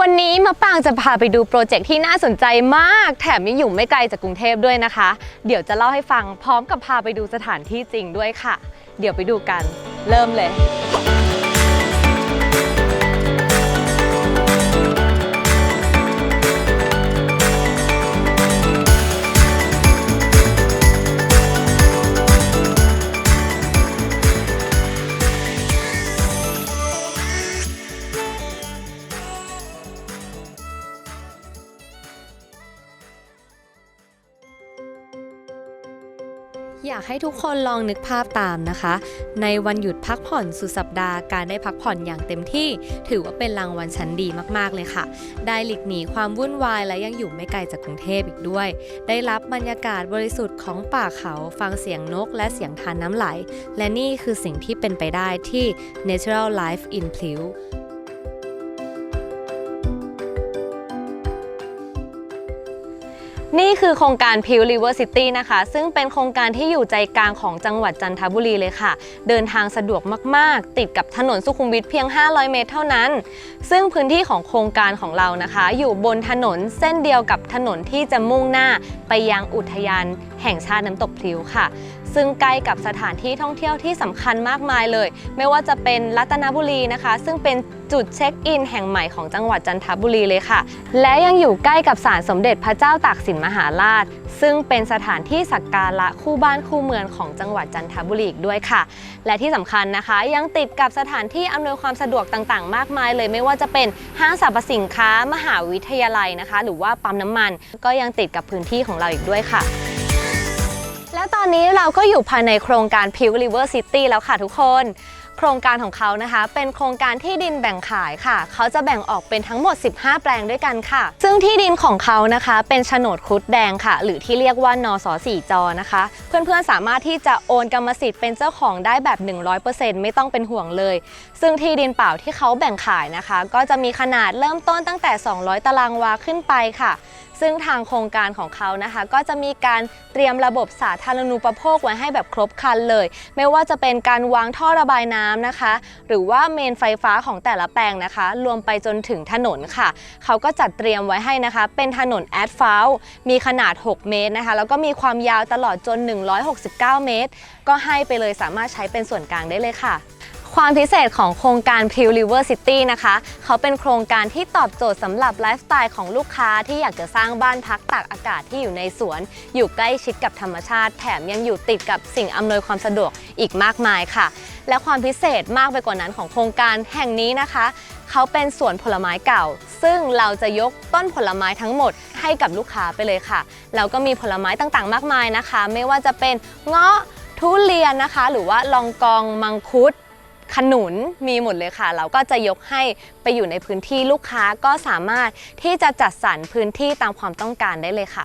วันนี้มะปางจะพาไปดูโปรเจกต์ที่น่าสนใจมาก แถมยังอยู่ไม่ไกลจากกรุงเทพด้วยนะคะ เดี๋ยวจะเล่าให้ฟังพร้อมกับพาไปดูสถานที่จริงด้วยค่ะ เดี๋ยวไปดูกัน เริ่มเลย อยากให้ทุกคนลองนึกภาพตามนะคะ ในวันหยุดพักผ่อนสุดสัปดาห์การได้พักผ่อนอย่างเต็มที่ ถือว่าเป็นรางวัลชั้นดีมากๆเลยค่ะ ได้หลีกหนีความวุ่นวายและยังอยู่ไม่ไกลจากกรุงเทพอีกด้วย ได้รับบรรยากาศบริสุทธิ์ของป่าเขาฟังเสียงนกและเสียงทานน้ำไหล และนี่คือสิ่งที่เป็นไปได้ที่ Natural Life in p l i w นี่คือโครงการพิวริเวอร์ซิตี้นะคะ ซึ่งเป็นโครงการที่อยู่ใจกลางของจังหวัดจันทบุรีเลยค่ะ เดินทางสะดวกมาก ๆ ติดกับถนนสุขุมวิทเพียง 500 เมตรเท่านั้น ซึ่งพื้นที่ของโครงการของเรานะคะ อยู่บนถนนเส้นเดียวกับถนนที่จะมุ่งหน้าไปยังอุทยานแห่งชาติน้ำตกพลิ้วค่ะ ซึ่งใกล้กับสถานที่ท่องเที่ยวที่สำคัญมากมายเลย ไม่ว่าจะเป็นรัตนบุรีนะคะ ซึ่งเป็นจุดเช็คอินแห่งใหม่ของจังหวัดจันทบุรีเลยค่ะ และยังอยู่ใกล้กับศาลสมเด็จพระเจ้าตากสินมหาราช ซึ่งเป็นสถานที่สักการะคู่บ้านคู่เมืองของจังหวัดจันทบุรีอีกด้วยค่ะ และที่สำคัญนะคะ ยังติดกับสถานที่อำนวยความสะดวกต่างๆ มากมายเลยไม่ว่าจะเป็นห้างสรรพสินค้ามหาวิทยาลัยนะคะ หรือว่าปั๊มน้ำมัน ก็ยังติดกับพื้นที่ของเราอีกด้วยค่ะ อนนี้เราก็อยู่ภายในโครงการ p i w River City แล้วค่ะทุกคน โครงการของเขานะคะ เป็นโครงการที่ดินแบ่งขายค่ะ เขาจะแบ่งออกเป็นทั้งหมด 15 แปลงด้วยกันค่ะ ซึ่งที่ดินของเขานะคะ เป็นโฉนดครุฑแดงค่ะ หรือที่เรียกว่านอสสี่จอนะคะ เพื่อนๆสามารถที่จะโอนกรรมสิทธิ์เป็นเจ้าของได้แบบ 100%ไม่ต้องเป็นห่วงเลย ซึ่งที่ดินเปล่าที่เขาแบ่งขายนะคะ ก็จะมีขนาดเริ่มต้นตั้งแต่ 200 ตารางวาขึ้นไปค่ะ ซึ่งทางโครงการของเขานะคะ ก็จะมีการเตรียมระบบสาธารณูปโภคไว้ให้แบบครบครันเลย ไม่ว่าจะเป็นการวางท่อระบายน้ำนะคะ หรือว่าเมนไฟฟ้าของแต่ละแปลงนะคะ รวมไปจนถึงถนนค่ะ เขาก็จัดเตรียมไว้ให้นะคะ เป็นถนนแอดฟาวมีขนาด 6 เมตรนะคะ แล้วก็มีความยาวตลอดจน 169 เมตร ก็ให้ไปเลยสามารถใช้เป็นส่วนกลางได้เลยค่ะ ความพิเศษของโครงการ p i w River City นะคะ เขาเป็นโครงการที่ตอบโจทย์สำหรับไลฟ์สไตล์ของลูกค้าที่อยากจะสร้างบ้านพักตากอากาศที่อยู่ในสวน อยู่ใกล้ชิดกับธรรมชาติ แถมยังอยู่ติดกับสิ่งอำนวยความสะดวกอีกมากมายค่ะ และความพิเศษมากไปกว่านั้นของโครงการแห่งนี้นะคะ เขาเป็นสวนผลไม้เก่า ซึ่งเราจะยกต้นผลไม้ทั้งหมดให้กับลูกค้าไปเลยค่ะ แล้วก็มีผลไม้ต่างๆ มากมายนะคะ ไม่ว่าจะเป็นเงาะทุเรียนนะคะ หรือว่าลองกองมังคุด ขนุนมีหมดเลยค่ะ เราก็จะยกให้ไปอยู่ในพื้นที่ลูกค้าก็สามารถที่จะจัดสรรพื้นที่ตามความต้องการได้เลยค่ะ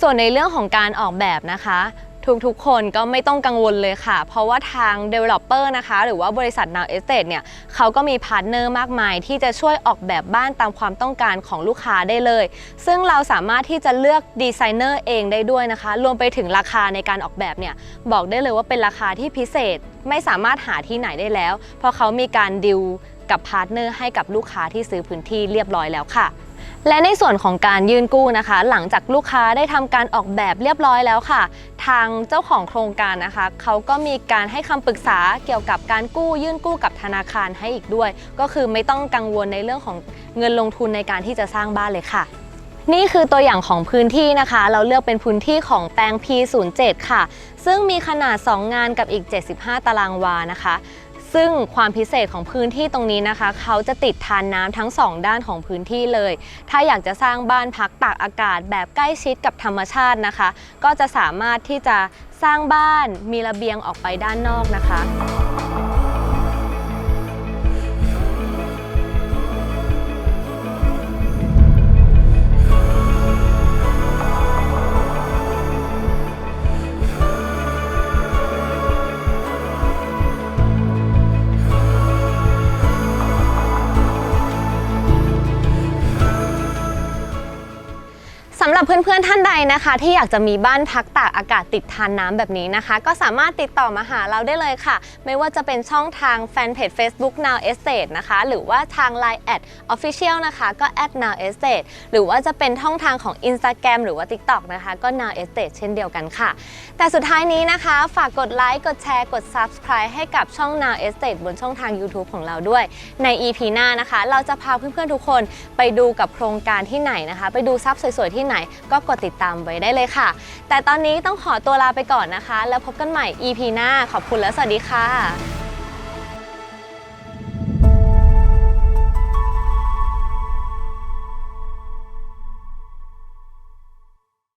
ส่วนในเรื่องของการออกแบบนะคะ ทุกๆ คนก็ไม่ต้องกังวลเลยค่ะ เพราะว่าทาง Developer นะคะ หรือว่าบริษัท Now Estate เนี่ยเขาก็มีพาร์ทเนอร์มากมาย ที่จะช่วยออกแบบบ้านตามความต้องการของลูกค้าได้เลย ซึ่งเราสามารถที่จะเลือกดีไซเนอร์เองได้ด้วยนะคะ รวมไปถึงราคาในการออกแบบเนี่ยบอกได้เลยว่าเป็นราคาที่พิเศษไม่สามารถหาที่ไหนได้แล้ว เพราะเขามีการดิวกับพาร์ทเนอร์ให้กับลูกค้าที่ซื้อพื้นที่เรียบร้อยแล้วค่ะและในส่วนของการยื่นกู้นะคะ หลังจากลูกค้าได้ทำการออกแบบเรียบร้อยแล้วค่ะ ทางเจ้าของโครงการนะคะเขาก็มีการให้คำปรึกษาเกี่ยวกับการกู้ยื่นกู้กับธนาคารให้อีกด้วย ก็คือไม่ต้องกังวลในเรื่องของเงินลงทุนในการที่จะสร้างบ้านเลยค่ะ นี่คือตัวอย่างของพื้นที่นะคะ เราเลือกเป็นพื้นที่ของแปลง P07 ค่ะ ซึ่งมีขนาด 2 งานกับอีก 75 ตารางวานะคะ ซึ่งความพิเศษของพื้นที่ตรงนี้นะคะ เขาจะติดทานน้ำทั้งสองด้านของพื้นที่เลย ถ้าอยากจะสร้างบ้านพักตากอากาศแบบใกล้ชิดกับธรรมชาตินะคะ ก็จะสามารถที่จะสร้างบ้านมีระเบียงออกไปด้านนอกนะคะ หรับเพื่อนๆท่านใดนะคะ ที่อยากจะมีบ้านพักตากอากาศติดทานน้ำแบบนี้นะคะ ก็สามารถติดต่อมาหาเราได้เลยค่ะ ไม่ว่าจะเป็นช่องทางแฟนเพจ Facebook Now Estate นะคะ หรือว่าทาง Line at Official นะคะก็ at Now Estate หรือว่าจะเป็นช่องทางของ Instagram หรือว่า TikTok นะคะก็ Now Estate เช่นเดียวกันค่ะ แต่สุดท้ายนี้นะคะ ฝากกดไลค์กดแชร์กด Subscribe ให้กับช่อง Now Estate บนช่องทาง YouTube ของเราด้วย ใน EP หน้านะคะ เราจะพาเพื่อนๆทุกคนไปดูกับโครงการที่ไหนนะคะ ไปดูทรัพย์สวยๆที่ไหนก็กดติดตามไว้ได้เลยค่ะ แต่ตอนนี้ต้องขอตัวลาไปก่อนนะคะ แล้วพบกันใหม่ EP หน้าขอบคุณและสวัสดีค่ะ